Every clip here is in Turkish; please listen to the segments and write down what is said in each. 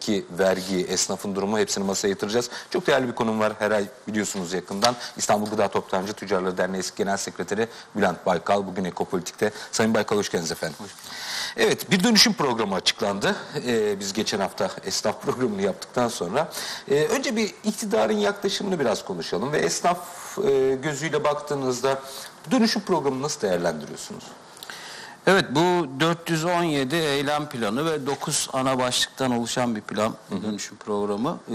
ki vergi, esnafın durumu hepsini masaya yatıracağız. Çok değerli bir konum var her ay biliyorsunuz yakından. İstanbul Gıda Toptancı Tüccarları Derneği Eski Genel Sekreteri Bülent Baykal bugün Ekopolitik'te. Sayın Baykal hoş geldiniz efendim. Evet bir dönüşüm programı açıklandı. Ee, biz geçen hafta esnaf programını yaptıktan sonra. Ee, önce bir iktidarın yaklaşımını biraz konuşalım ve esnaf e, gözüyle baktığınızda dönüşüm programını nasıl değerlendiriyorsunuz? Evet bu 417 eylem planı ve 9 ana başlıktan oluşan bir plan dönüşüm programı. Ee,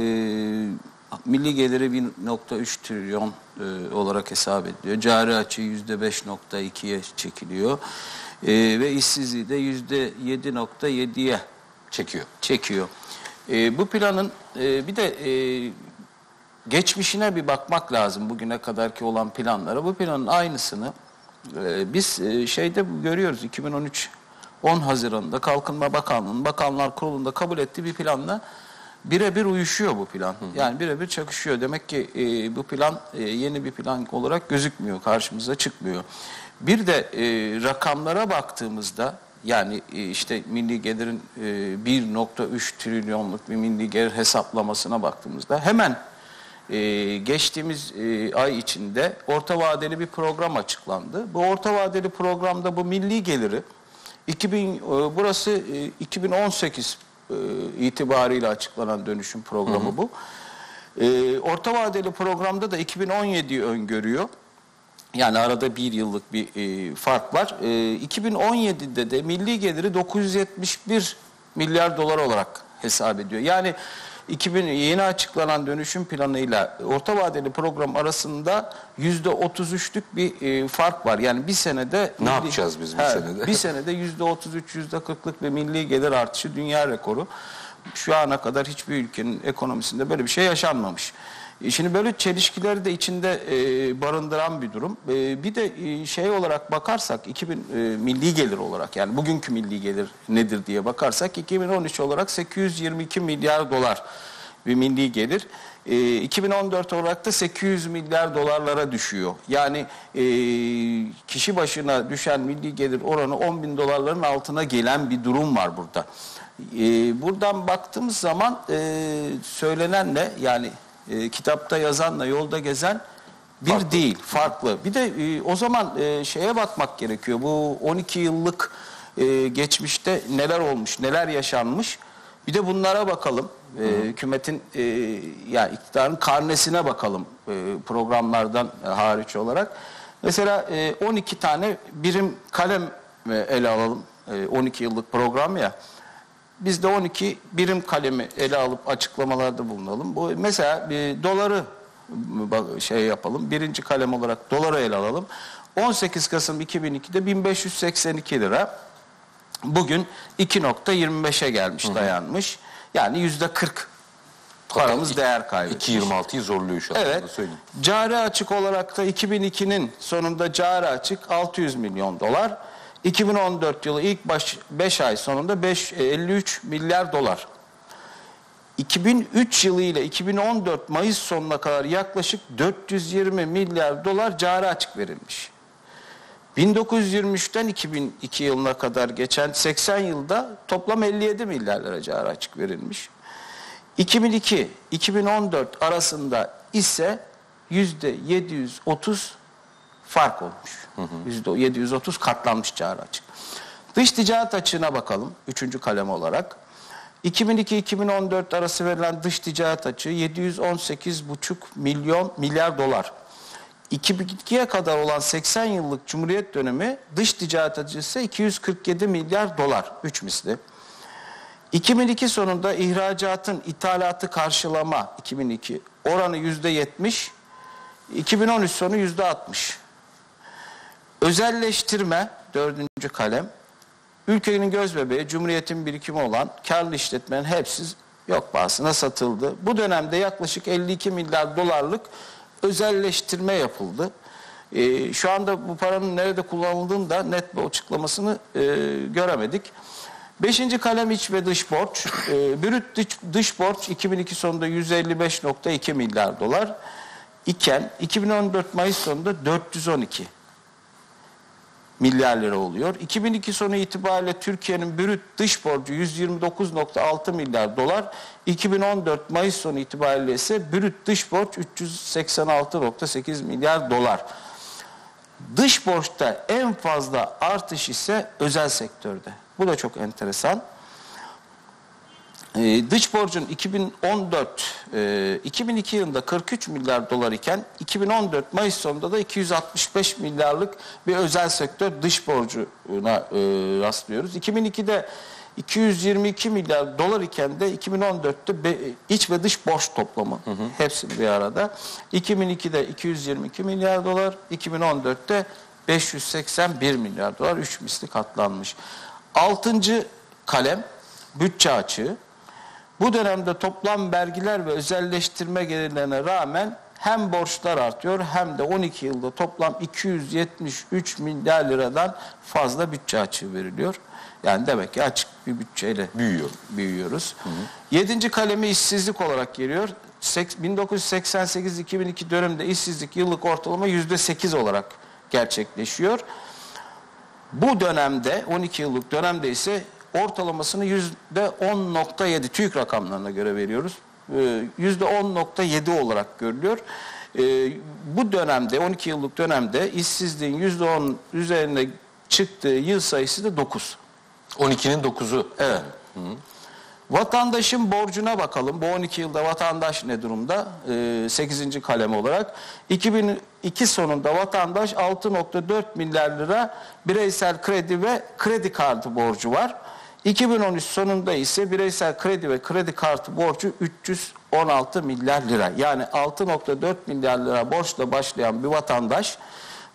milli geliri 1.3 trilyon e, olarak hesap ediliyor. Cari açığı %5.2'ye çekiliyor. Ee, ve işsizliği de %7.7'ye Çekiyor. çekiyor. Ee, bu planın e, bir de e, geçmişine bir bakmak lazım bugüne kadarki olan planlara. Bu planın aynısını e, biz e, şeyde görüyoruz 2013 10 Haziran'da Kalkınma Bakanlığı'nın Bakanlar Kurulu'nda kabul ettiği bir planla birebir uyuşuyor bu plan. Yani birebir çakışıyor. Demek ki e, bu plan e, yeni bir plan olarak gözükmüyor, karşımıza çıkmıyor. Bir de e, rakamlara baktığımızda yani e, işte milli gelirin e, 1.3 trilyonluk bir milli gelir hesaplamasına baktığımızda hemen e, geçtiğimiz e, ay içinde orta vadeli bir program açıklandı. Bu orta vadeli programda bu milli geliri 2000 e, burası e, 2018 e, itibariyle açıklanan dönüşüm programı bu. E, orta vadeli programda da 2017'yi öngörüyor. Yani arada bir yıllık bir e, fark var. E, 2017'de de milli geliri 971 milyar dolar olarak hesap ediyor. Yani 2000 yeni açıklanan dönüşüm planıyla orta vadeli program arasında yüzde 33'lük bir e, fark var. Yani bir senede Ne yapacağız biz bir He, senede? Bir senede yüzde 33, yüzde 40'lık bir milli gelir artışı dünya rekoru. Şu ana kadar hiçbir ülkenin ekonomisinde böyle bir şey yaşanmamış. E, Şimdi böyle çelişkileri de içinde e, barındıran bir durum. E, bir de e, şey olarak bakarsak 2000 e, milli gelir olarak yani bugünkü milli gelir nedir diye bakarsak 2013 olarak 822 milyar dolar bir milli gelir. E, 2014 olarak da 800 milyar dolarlara düşüyor. Yani e, kişi başına düşen milli gelir oranı 10 bin dolarların altına gelen bir durum var burada. E, buradan baktığımız zaman e, söylenenle yani e, kitapta yazanla yolda gezen bir Farklı. değil, farklı. Bir de e, o zaman e, şeye bakmak gerekiyor. Bu 12 yıllık e, geçmişte neler olmuş, neler yaşanmış. Bir de bunlara bakalım. E, hükümetin e, yani iktidarın karnesine bakalım e, programlardan e, hariç olarak. Mesela e, 12 tane birim kalem e, ele alalım. E, 12 yıllık program ya. Biz de 12 birim kalemi ele alıp açıklamalarda bulunalım. Bu mesela bir doları şey yapalım. Birinci kalem olarak doları ele alalım. 18 Kasım 2002'de 1582 lira. Bugün 2.25'e gelmiş, dayanmış. Yani yüzde 40 paramız değer kaybetmiş. 2.26'yı zorluyor şu anda Evet. söyleyeyim. Cari açık olarak da 2002'nin sonunda cari açık 600 milyon dolar. 2014 yılı ilk baş 5 ay sonunda 5 e, 53 milyar dolar. 2003 yılı ile 2014 Mayıs sonuna kadar yaklaşık 420 milyar dolar cari açık verilmiş. 1923'ten 2002 yılına kadar geçen 80 yılda toplam 57 milyar lira cari açık verilmiş. 2002-2014 arasında ise yüzde 730 fark olmuş. Yüzde 730 katlanmış cari açık. Dış ticaret açığına bakalım. Üçüncü kalem olarak. 2002-2014 arası verilen dış ticaret açığı 718,5 milyon milyar dolar. 2002'ye kadar olan 80 yıllık Cumhuriyet dönemi dış ticaret açığı ise 247 milyar dolar. Üç misli. 2002 sonunda ihracatın ithalatı karşılama 2002 oranı yüzde 70, 2013 sonu yüzde 60. Özelleştirme dördüncü kalem. Ülkenin göz bebeği, Cumhuriyet'in birikimi olan karlı işletmenin hepsi yok pahasına satıldı. Bu dönemde yaklaşık 52 milyar dolarlık özelleştirme yapıldı. Ee, şu anda bu paranın nerede kullanıldığını da net bir açıklamasını e, göremedik. Beşinci kalem iç ve dış borç. Ee, brüt dış, dış borç 2002 sonunda 155.2 milyar dolar iken 2014 Mayıs sonunda 412. milyar lira oluyor. 2002 sonu itibariyle Türkiye'nin brüt dış borcu 129.6 milyar dolar. 2014 Mayıs sonu itibariyle ise brüt dış borç 386.8 milyar dolar. Dış borçta en fazla artış ise özel sektörde. Bu da çok enteresan. Ee, dış borcun 2014 e, 2002 yılında 43 milyar dolar iken 2014 Mayıs sonunda da 265 milyarlık bir özel sektör dış borcuna e, rastlıyoruz. 2002'de 222 milyar dolar iken de 2014'te be- iç ve dış borç toplamı hepsi bir arada. 2002'de 222 milyar dolar, 2014'te 581 milyar dolar 3 misli katlanmış. Altıncı kalem bütçe açığı. Bu dönemde toplam vergiler ve özelleştirme gelirlerine rağmen hem borçlar artıyor hem de 12 yılda toplam 273 milyar liradan fazla bütçe açığı veriliyor. Yani demek ki açık bir bütçeyle Büyüyor. büyüyoruz. Yedinci kalemi işsizlik olarak geliyor. Sek- 1988-2002 döneminde işsizlik yıllık ortalama %8 olarak gerçekleşiyor. Bu dönemde 12 yıllık dönemde ise ortalamasını %10.7 TÜİK rakamlarına göre veriyoruz. Ee, %10.7 olarak görülüyor. Ee, Bu dönemde 12 yıllık dönemde işsizliğin %10 üzerine çıktığı yıl sayısı da 9. 12'nin 9'u. Evet. Vatandaşın borcuna bakalım. Bu 12 yılda vatandaş ne durumda? Ee, 8. kalem olarak. 2002 sonunda vatandaş 6.4 milyar lira bireysel kredi ve kredi kartı borcu var. 2013 sonunda ise bireysel kredi ve kredi kartı borcu 316 milyar lira. Yani 6.4 milyar lira borçla başlayan bir vatandaş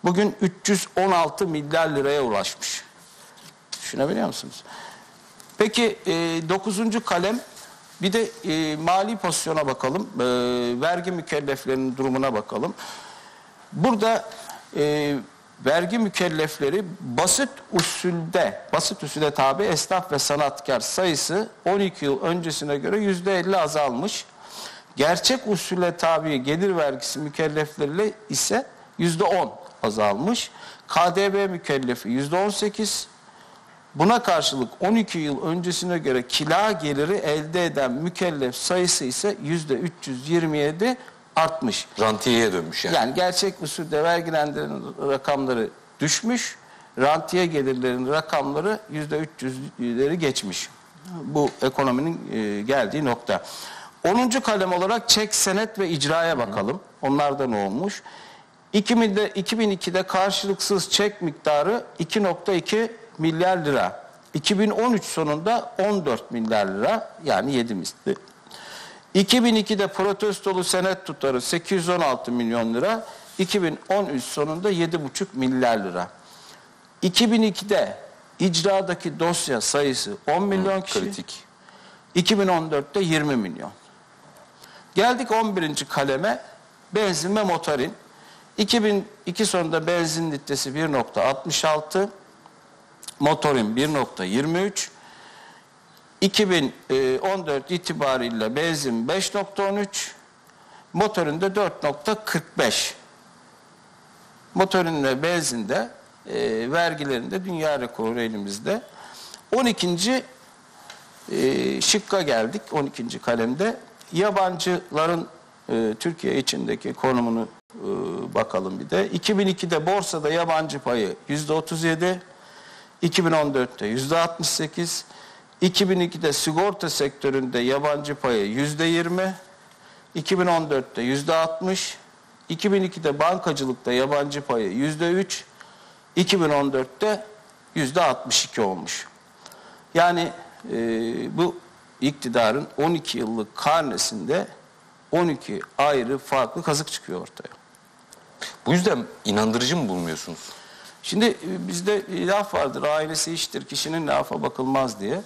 bugün 316 milyar liraya ulaşmış. Düşünebiliyor musunuz? Peki e, kalem bir de e, mali pozisyona bakalım. E, vergi mükelleflerinin durumuna bakalım. Burada e, vergi mükellefleri basit usulde, basit usule tabi esnaf ve sanatkar sayısı 12 yıl öncesine göre %50 azalmış. Gerçek usule tabi gelir vergisi mükellefleriyle ise %10 azalmış. KDV mükellefi %18, Buna karşılık 12 yıl öncesine göre kila geliri elde eden mükellef sayısı ise yüzde 327 artmış. Rantiyeye dönmüş yani. Yani gerçek usulde vergilendiren rakamları düşmüş, rantiye gelirlerinin rakamları yüzde 300'leri geçmiş. Bu ekonominin e, geldiği nokta. 10. kalem olarak çek, senet ve icraya bakalım. Onlarda ne olmuş? 2000'de, 2002'de karşılıksız çek miktarı 2.2 milyar lira. 2013 sonunda 14 milyar lira yani 7 misli. 2002'de protestolu senet tutarı 816 milyon lira. 2013 sonunda 7,5 milyar lira. 2002'de icradaki dosya sayısı 10 milyon kişi. Kritik. 2014'te 20 milyon. Geldik 11. kaleme benzin ve motorin. 2002 sonunda benzin litresi 1.66, motorin 1.23, 2014 itibariyle benzin 5.13, motorin de 4.45. Motorin ve benzinde e, vergilerinde dünya rekoru elimizde. 12. E, şıkka geldik 12. kalemde. Yabancıların e, Türkiye içindeki konumunu e, bakalım bir de. 2002'de borsada yabancı payı %37, 2014'te %68, 2002'de sigorta sektöründe yabancı payı %20, 2014'te %60, 2002'de bankacılıkta yabancı payı %3, 2014'te %62 olmuş. Yani e, bu iktidarın 12 yıllık karnesinde 12 ayrı farklı kazık çıkıyor ortaya. Bu yüzden inandırıcı mı bulmuyorsunuz? Şimdi e, bizde laf vardır ailesi iştir kişinin lafa bakılmaz diye.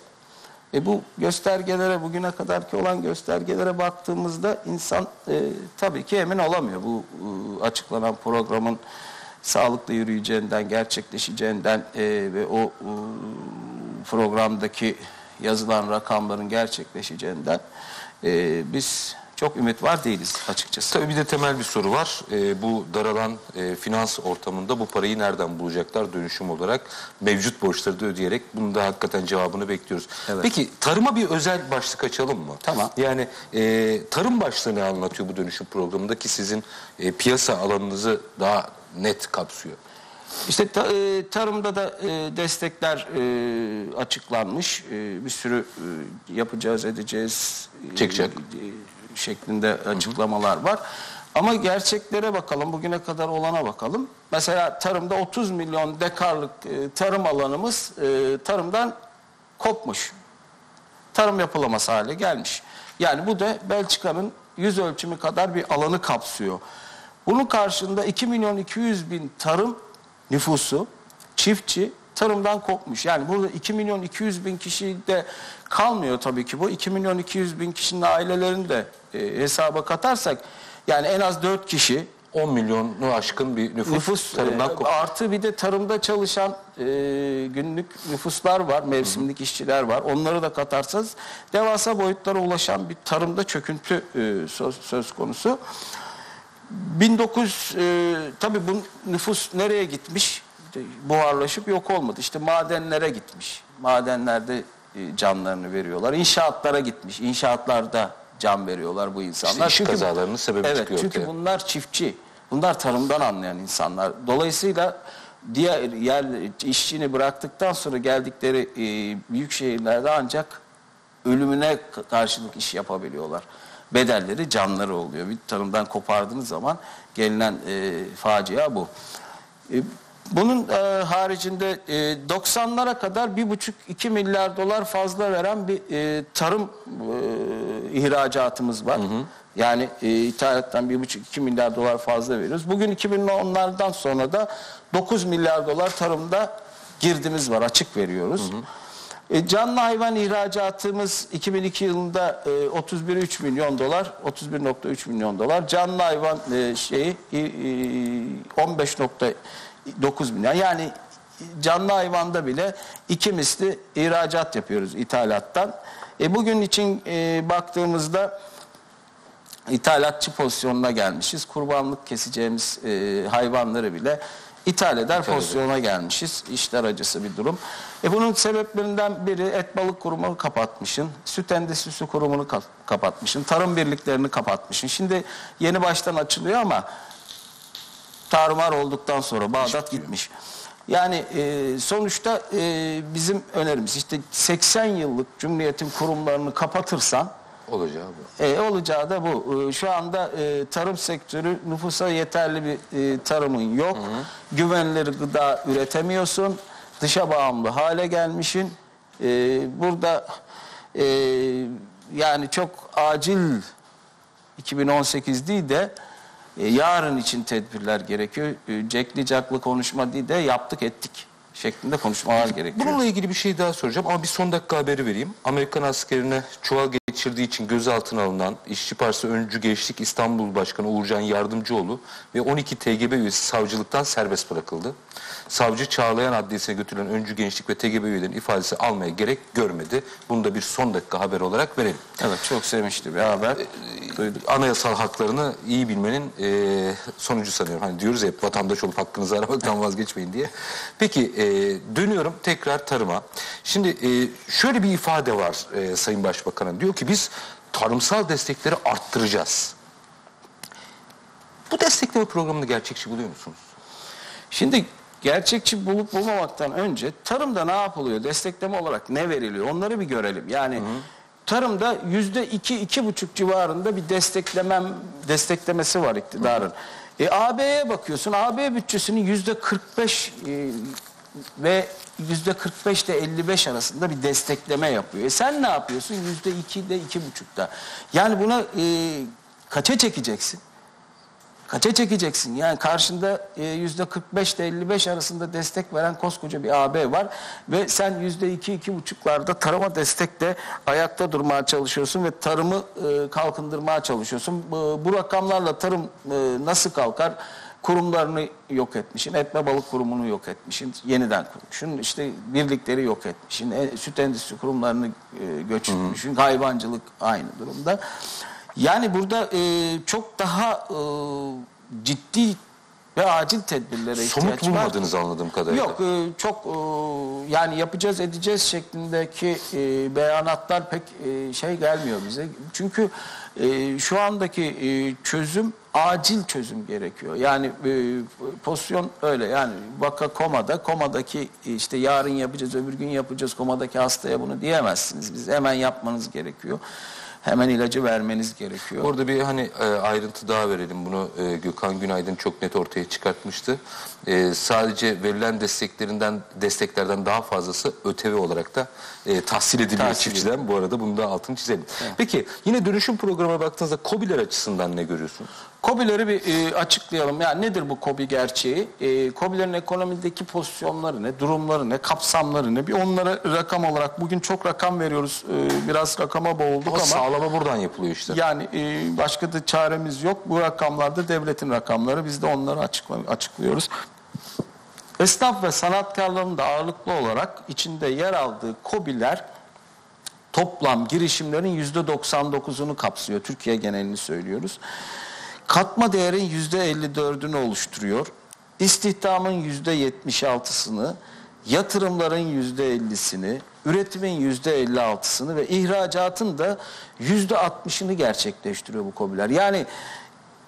E bu göstergelere bugüne kadarki olan göstergelere baktığımızda insan e, tabii ki emin olamıyor. Bu e, açıklanan programın sağlıklı yürüyeceğinden, gerçekleşeceğinden e, ve o e, programdaki yazılan rakamların gerçekleşeceğinden e, biz çok ümit var değiliz açıkçası. Tabii bir de temel bir soru var. Ee, bu daralan e, finans ortamında bu parayı nereden bulacaklar dönüşüm olarak? Mevcut borçları da ödeyerek bunun da hakikaten cevabını bekliyoruz. Evet. Peki tarıma bir özel başlık açalım mı? Tamam. Yani e, tarım başlığı ne anlatıyor bu dönüşüm programında ki sizin e, piyasa alanınızı daha net kapsıyor? İşte ta- e, tarımda da e, destekler e, açıklanmış. E, bir sürü e, yapacağız, edeceğiz. e, Çekecek. e, şeklinde açıklamalar var. Ama gerçeklere bakalım, bugüne kadar olana bakalım. Mesela tarımda 30 milyon dekarlık e, tarım alanımız e, tarımdan kopmuş. Tarım yapılamaz hale gelmiş. Yani bu da Belçika'nın yüz ölçümü kadar bir alanı kapsıyor. Bunun karşında 2 milyon 200 bin tarım nüfusu, çiftçi tarımdan kopmuş. Yani burada 2 milyon 200 bin kişi de kalmıyor tabii ki bu. 2 milyon 200 bin kişinin ailelerini de e, hesaba katarsak yani en az 4 kişi 10 milyonu aşkın bir nüfus, nüfus tarımdan e, koptu. artı bir de tarımda çalışan e, günlük nüfuslar var, mevsimlik işçiler var. Onları da katarsanız devasa boyutlara ulaşan bir tarımda çöküntü e, söz, söz konusu. 19 e, tabii bu nüfus nereye gitmiş? İşte Buharlaşıp yok olmadı. İşte madenlere gitmiş. Madenlerde e, canlarını veriyorlar. İnşaatlara gitmiş. İnşaatlarda can veriyorlar bu insanlar. iş kazalarının sebebi evet, çıkıyor Çünkü ortaya. bunlar çiftçi. Bunlar tarımdan anlayan insanlar. Dolayısıyla diğer yer işçini bıraktıktan sonra geldikleri e, büyük şehirlerde ancak ölümüne karşılık iş yapabiliyorlar. Bedelleri canları oluyor. Bir tarımdan kopardığınız zaman gelinen e, facia bu. E, bunun e, haricinde e, 90'lara kadar 1,5-2 milyar dolar fazla veren bir e, tarım e, ihracatımız var. Hı hı. Yani e, ithalattan 1,5-2 milyar dolar fazla veriyoruz. Bugün 2010'lardan sonra da 9 milyar dolar tarımda girdimiz var açık veriyoruz. Hı hı. E, canlı hayvan ihracatımız 2002 yılında e, 31.3 milyon dolar, 31.3 milyon dolar. Canlı hayvan e, şeyi e, 15.7 9 milyon. Yani canlı hayvanda bile iki misli ihracat yapıyoruz ithalattan. E bugün için e, baktığımızda ithalatçı pozisyonuna gelmişiz. Kurbanlık keseceğimiz e, hayvanları bile ithal eder ithal pozisyona ediyor. gelmişiz. İşler acısı bir durum. E bunun sebeplerinden biri et balık kurumunu kapatmışın, süt endüstrisi kurumunu ka kapatmışın, tarım birliklerini kapatmışın. Şimdi yeni baştan açılıyor ama tarumar olduktan sonra Bağdat gitmiş. Yani e, sonuçta e, bizim önerimiz işte 80 yıllık Cumhuriyet'in kurumlarını kapatırsan Olacağı bu. e, olacağı da bu. E, şu anda e, tarım sektörü nüfusa yeterli bir e, tarımın yok. Güvenilir gıda üretemiyorsun. Dışa bağımlı hale gelmişsin. E, burada e, yani çok acil 2018 değil de e, yarın için tedbirler gerekiyor. E, caklı konuşma değil de yaptık ettik şeklinde konuşmalar gerekiyor. Bununla ilgili bir şey daha soracağım ama bir son dakika haberi vereyim. Amerikan askerine çuval geçirdiği için gözaltına alınan İşçi Partisi Öncü Gençlik İstanbul Başkanı Uğurcan Yardımcıoğlu ve 12 TGB üyesi savcılıktan serbest bırakıldı. Savcı Çağlayan Adliyesi'ne götürülen Öncü Gençlik ve TGB üyelerinin ifadesi almaya gerek görmedi. Bunu da bir son dakika haber olarak verelim. Evet çok sevinçli bir haber. Duyduk. Anayasal haklarını iyi bilmenin e, sonucu sanıyorum. Hani diyoruz hep vatandaş olup hakkınızı aramaktan vazgeçmeyin diye. Peki e, dönüyorum tekrar tarıma. Şimdi e, şöyle bir ifade var e, Sayın Başbakan'ın. Diyor ki biz tarımsal destekleri arttıracağız. Bu destekleme programını gerçekçi buluyor musunuz? Şimdi gerçekçi bulup bulmamaktan önce tarımda ne yapılıyor? Destekleme olarak ne veriliyor? Onları bir görelim. Yani tarımda yüzde iki, iki buçuk civarında bir desteklemem, desteklemesi var iktidarın. E, AB'ye bakıyorsun. AB bütçesinin yüzde 45 e, ve yüzde 45 ile 55 arasında bir destekleme yapıyor. E sen ne yapıyorsun? Yüzde 2 ile iki buçukta. Yani buna e, kaça çekeceksin? Kaça çekeceksin? Yani karşında e, yüzde 45 ile 55 arasında destek veren koskoca bir AB var ve sen yüzde iki iki buçuklarda tarıma destekle ayakta durmaya çalışıyorsun ve tarımı e, kalkındırmaya çalışıyorsun. Bu, rakamlarla tarım e, nasıl kalkar? Kurumlarını yok etmişsin, etme balık kurumunu yok etmişsin, yeniden kurmuşsun, işte birlikleri yok etmişsin, e, süt endüstri kurumlarını e, hayvancılık aynı durumda. Yani burada e, çok daha e, ciddi ve acil tedbirlere ihtiyaç Somut var. bulmadığınızı anladığım kadarıyla. Yok e, çok e, yani yapacağız edeceğiz şeklindeki e, beyanatlar pek e, şey gelmiyor bize. Çünkü e, şu andaki e, çözüm acil çözüm gerekiyor. Yani e, pozisyon öyle yani vaka komada komadaki işte yarın yapacağız öbür gün yapacağız komadaki hastaya bunu diyemezsiniz. Biz hemen yapmanız gerekiyor. Hemen ilacı vermeniz gerekiyor. Orada bir hani e, ayrıntı daha verelim. Bunu e, Gökhan Günaydın çok net ortaya çıkartmıştı. E, sadece verilen desteklerinden desteklerden daha fazlası ötevi olarak da e, tahsil ediliyor Tahsil çiftçiden. Bu arada bunu da altını çizelim. Peki yine dönüşüm programına baktığınızda KOBİ'ler açısından ne görüyorsunuz? KOBİ'leri bir e, açıklayalım. Yani nedir bu KOBİ gerçeği? E, KOBİ'lerin ekonomideki pozisyonları ne, durumları ne, kapsamları ne? Bir onlara rakam olarak bugün çok rakam veriyoruz. E, biraz rakama boğulduk Ama ama sağlama buradan yapılıyor işte. yani e, başka da çaremiz yok. Bu rakamlarda devletin rakamları. Biz de onları açıkla, açıklıyoruz. Esnaf ve sanatkarların da ağırlıklı olarak içinde yer aldığı KOBİ'ler toplam girişimlerin yüzde 99'unu kapsıyor. Türkiye genelini söylüyoruz. Katma değerin yüzde 54'ünü oluşturuyor. İstihdamın yüzde 76'sını, yatırımların yüzde 50'sini, üretimin yüzde 56'sını ve ihracatın da yüzde 60'ını gerçekleştiriyor bu KOBİ'ler. Yani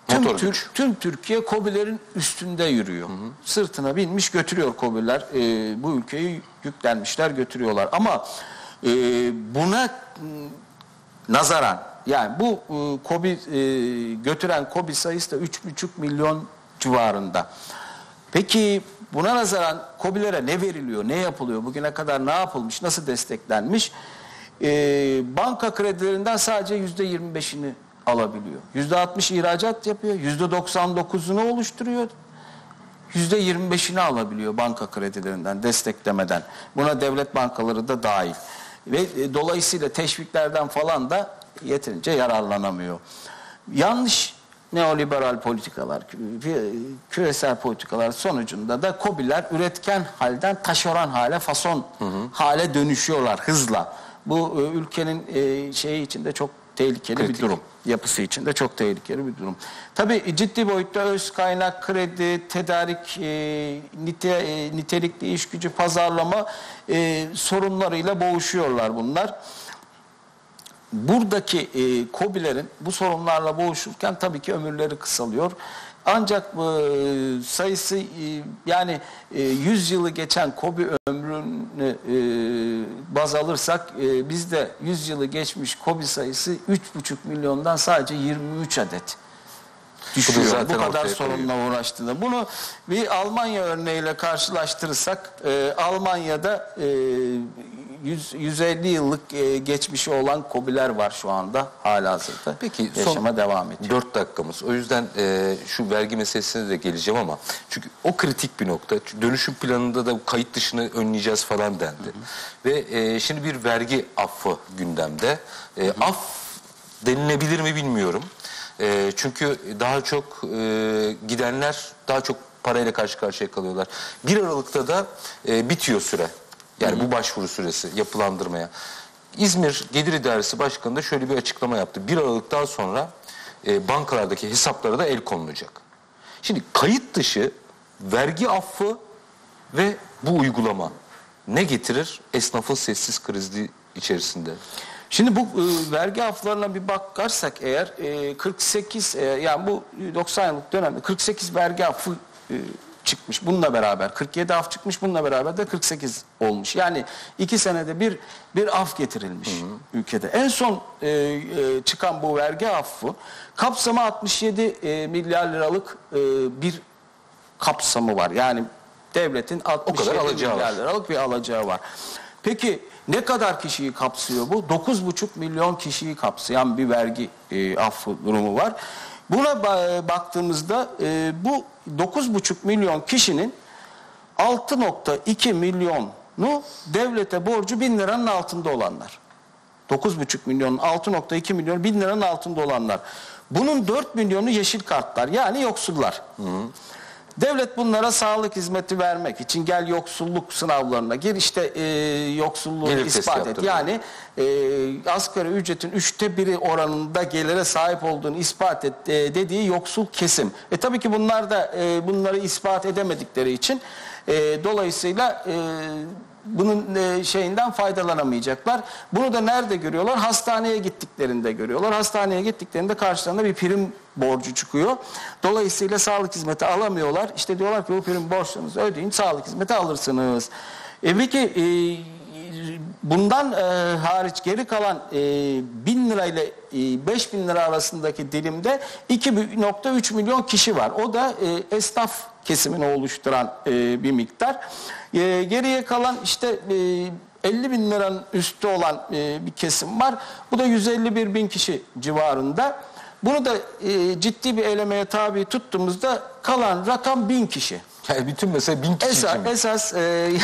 tüm, Motor Tür- güç. tüm Türkiye KOBİ'lerin üstünde yürüyor. Sırtına binmiş götürüyor KOBİ'ler. Ee, bu ülkeyi yüklenmişler götürüyorlar. Ama e, buna m, nazaran yani bu e, KOBİ e, götüren KOBİ sayısı da 3,5 milyon civarında. Peki buna nazaran KOBİ'lere ne veriliyor, ne yapılıyor, bugüne kadar ne yapılmış, nasıl desteklenmiş? E, banka kredilerinden sadece yüzde 25'ini alabiliyor. Yüzde 60 ihracat yapıyor, yüzde 99'unu oluşturuyor. Yüzde 25'ini alabiliyor banka kredilerinden, desteklemeden. Buna devlet bankaları da dahil. Ve e, dolayısıyla teşviklerden falan da yeterince yararlanamıyor. Yanlış neoliberal politikalar, kü- küresel politikalar sonucunda da KOBİ'ler üretken halden taşeron hale, fason hale dönüşüyorlar hızla. Bu e, ülkenin e, şeyi içinde çok tehlikeli Kritik. bir durum yapısı içinde çok tehlikeli bir durum. Tabii ciddi boyutta öz kaynak, kredi, tedarik, e, nite, e, nitelikli iş gücü, pazarlama e, sorunlarıyla boğuşuyorlar bunlar. Buradaki e, KOBİ'lerin bu sorunlarla boğuşurken tabii ki ömürleri kısalıyor. Ancak e, sayısı e, yani e, 100 yılı geçen KOBİ ömrünü e, baz alırsak e, bizde 100 yılı geçmiş KOBİ sayısı 3,5 milyondan sadece 23 adet düşüyor. zaten Bu kadar sorunla uğraştığında. Bunu bir Almanya örneğiyle karşılaştırırsak e, Almanya'da e, 100, 150 yıllık e, geçmişi olan KOBİ'ler var şu anda halihazırda. Peki yaşama son devam ediyor. 4 dakikamız. O yüzden e, şu vergi meselesine de geleceğim ama çünkü o kritik bir nokta. Çünkü Dönüşüm planında da kayıt dışını önleyeceğiz falan dendi. Ve e, şimdi bir vergi affı gündemde. E, af denilebilir mi bilmiyorum. E, çünkü daha çok e, gidenler daha çok parayla karşı karşıya kalıyorlar. 1 Aralık'ta da e, bitiyor süre. Yani bu başvuru süresi yapılandırmaya. İzmir Gelir İdaresi Başkanı da şöyle bir açıklama yaptı. 1 Aralık'tan sonra e, bankalardaki hesaplara da el konulacak. Şimdi kayıt dışı vergi affı ve bu uygulama ne getirir esnafın sessiz krizi içerisinde? Şimdi bu e, vergi aflarına bir bakarsak eğer e, 48 e, yani bu 90 yıllık dönemde 48 vergi affı e, çıkmış bununla beraber 47 af çıkmış bununla beraber de 48 olmuş. Yani iki senede bir bir af getirilmiş ülkede. En son e, e, çıkan bu vergi affı kapsamı 67 e, milyar liralık e, bir kapsamı var. Yani devletin 67 alacağı milyar liralık bir alacağı var. Peki ne kadar kişiyi kapsıyor bu? 9,5 milyon kişiyi kapsayan bir vergi e, affı durumu var. Buna ba- baktığımızda e, bu 9,5 milyon kişinin 6,2 milyonu devlete borcu 1000 liranın altında olanlar. 9,5 milyonun 6,2 milyon 1000 liranın altında olanlar. Bunun 4 milyonu yeşil kartlar yani yoksullar. Devlet bunlara sağlık hizmeti vermek için gel yoksulluk sınavlarına gir işte e, yoksulluğu Gelir testi ispat et. Yani e, asgari ücretin üçte biri oranında gelire sahip olduğunu ispat et e, dediği yoksul kesim. E tabii ki bunlar da e, bunları ispat edemedikleri için e, dolayısıyla e, bunun e, şeyinden faydalanamayacaklar. Bunu da nerede görüyorlar? Hastaneye gittiklerinde görüyorlar. Hastaneye gittiklerinde karşılarında bir prim borcu çıkıyor. Dolayısıyla sağlık hizmeti alamıyorlar. İşte diyorlar ki bu prim borçlarınızı ödeyin, sağlık hizmeti alırsınız. E peki e, bundan e, hariç geri kalan e, 1000 lira ile e, 5000 lira arasındaki dilimde 2.3 milyon kişi var. O da e, esnaf kesimini oluşturan e, bir miktar. E, geriye kalan işte e, 50 bin liranın üstü olan e, bir kesim var. Bu da 151 bin kişi civarında. Bunu da e, ciddi bir elemeye tabi tuttuğumuzda kalan rakam bin kişi. Yani bütün mesele bin kişi Esas, mi? esas e,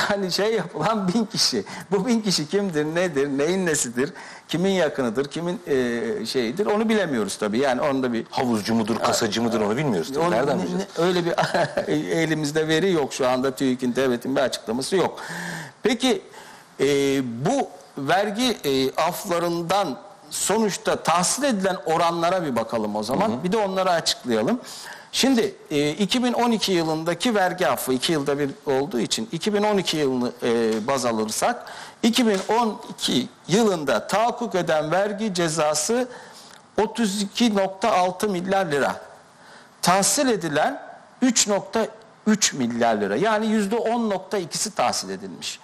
yani şey yapılan bin kişi. Bu bin kişi kimdir, nedir, neyin nesidir, kimin yakınıdır, kimin e, şeyidir onu bilemiyoruz tabii. Yani onu da bir Havuzcu mudur, kasacı mıdır onu bilmiyoruz. tabii. onu- Nereden ne- bileceğiz? öyle bir elimizde veri yok şu anda TÜİK'in devletin bir açıklaması yok. Peki e, bu vergi e, aflarından sonuçta tahsil edilen oranlara bir bakalım o zaman. Bir de onları açıklayalım. Şimdi e, 2012 yılındaki vergi affı 2 yılda bir olduğu için 2012 yılını e, baz alırsak 2012 yılında tahakkuk eden vergi cezası 32.6 milyar lira tahsil edilen 3.3 milyar lira. Yani yüzde 10.2'si tahsil edilmiş.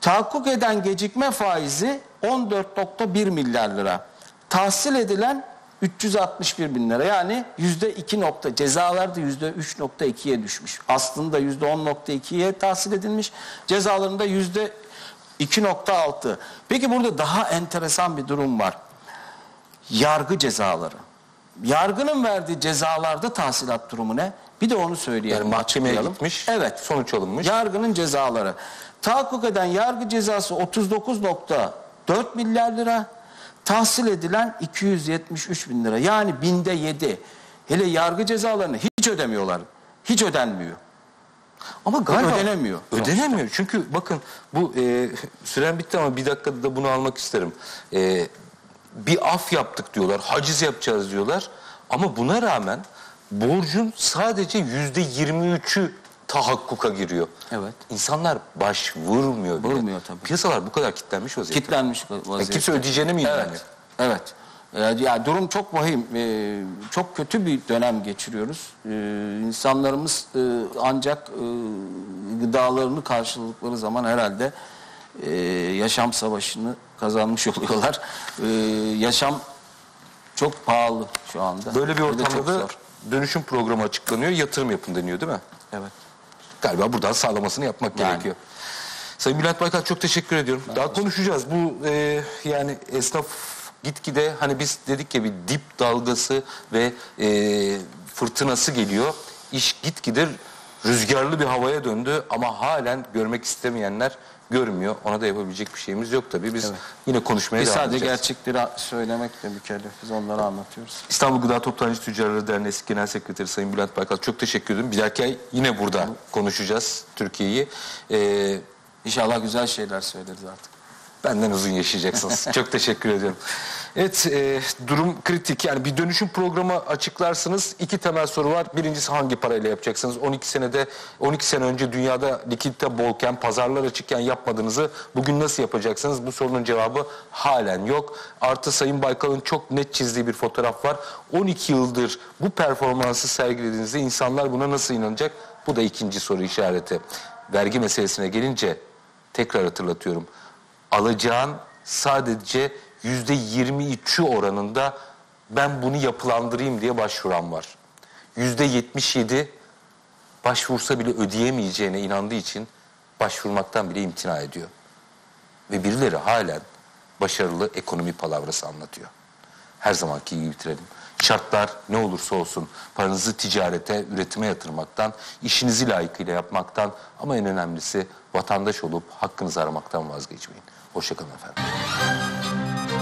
Tahakkuk eden gecikme faizi 14.1 milyar lira. Tahsil edilen 361 bin lira. Yani yüzde 2 nokta cezalar da yüzde 3.2'ye düşmüş. Aslında yüzde 10.2'ye tahsil edilmiş. Cezalarında yüzde 2.6. Peki burada daha enteresan bir durum var yargı cezaları. Yargının verdiği cezalarda tahsilat durumu ne? Bir de onu söyleyelim. Yani mahkemeye gitmiş, Evet. sonuç alınmış. Yargının cezaları. Tahakkuk eden yargı cezası 39.4 milyar lira. Tahsil edilen 273 bin lira. Yani binde yedi. Hele yargı cezalarını hiç ödemiyorlar. Hiç ödenmiyor. Ama galiba ödenemiyor. Ödenemiyor. Çünkü bakın bu e, süren bitti ama bir dakikada da bunu almak isterim. E, bir af yaptık diyorlar, haciz yapacağız diyorlar. Ama buna rağmen borcun sadece yüzde yirmi üçü tahakkuka giriyor. Evet. İnsanlar başvurmuyor bile. Vurmuyor tabii. Piyasalar bu kadar kilitlenmiş vaziyette. Kitlenmiş vaziyette. kimse ödeyeceğine mi inanmıyor? Evet. Evet. Ee, Ya durum çok vahim. Ee, çok kötü bir dönem geçiriyoruz. Ee, insanlarımız e, ancak e, gıdalarını karşıladıkları zaman herhalde e, yaşam savaşını kazanmış oluyorlar. Ee, yaşam çok pahalı şu anda. Böyle bir ortamda da dönüşüm programı açıklanıyor, yatırım yapın deniyor değil mi? Evet. Galiba buradan sağlamasını yapmak Yani. gerekiyor. Sayın Bülent Baykal çok teşekkür ediyorum. Daha konuşacağız. Bu e, yani esnaf gitgide hani biz dedik ya bir dip dalgası ve e, fırtınası geliyor. İş gitgide rüzgarlı bir havaya döndü ama halen görmek istemeyenler görmüyor. Ona da yapabilecek bir şeyimiz yok tabii. Biz yine konuşmaya Biz devam sadece edeceğiz. gerçekleri söylemekle mükellefiz. Onları anlatıyoruz. İstanbul Gıda Toptancı Tüccarları Derneği Genel Sekreteri Sayın Bülent Baykal çok teşekkür ederim. Bir dahaki ay yine burada konuşacağız Türkiye'yi. Ee, İnşallah güzel şeyler söyleriz artık. benden uzun yaşayacaksınız. çok teşekkür ediyorum. Evet e, durum kritik. Yani bir dönüşüm programı açıklarsınız. İki temel soru var. Birincisi hangi parayla yapacaksınız? 12 senede 12 sene önce dünyada likidite bolken, pazarlar açıkken yapmadığınızı bugün nasıl yapacaksınız? Bu sorunun cevabı halen yok. Artı Sayın Baykal'ın çok net çizdiği bir fotoğraf var. 12 yıldır bu performansı sergilediğinizde insanlar buna nasıl inanacak? Bu da ikinci soru işareti. Vergi meselesine gelince tekrar hatırlatıyorum. Alacağın sadece yüzde 23'ü oranında ben bunu yapılandırayım diye başvuran var. Yüzde 77 başvursa bile ödeyemeyeceğine inandığı için başvurmaktan bile imtina ediyor. Ve birileri halen başarılı ekonomi palavrası anlatıyor. Her zamanki gibi bitirelim. Şartlar ne olursa olsun paranızı ticarete, üretime yatırmaktan, işinizi layıkıyla yapmaktan ama en önemlisi vatandaş olup hakkınızı aramaktan vazgeçmeyin. Hoşçakalın efendim.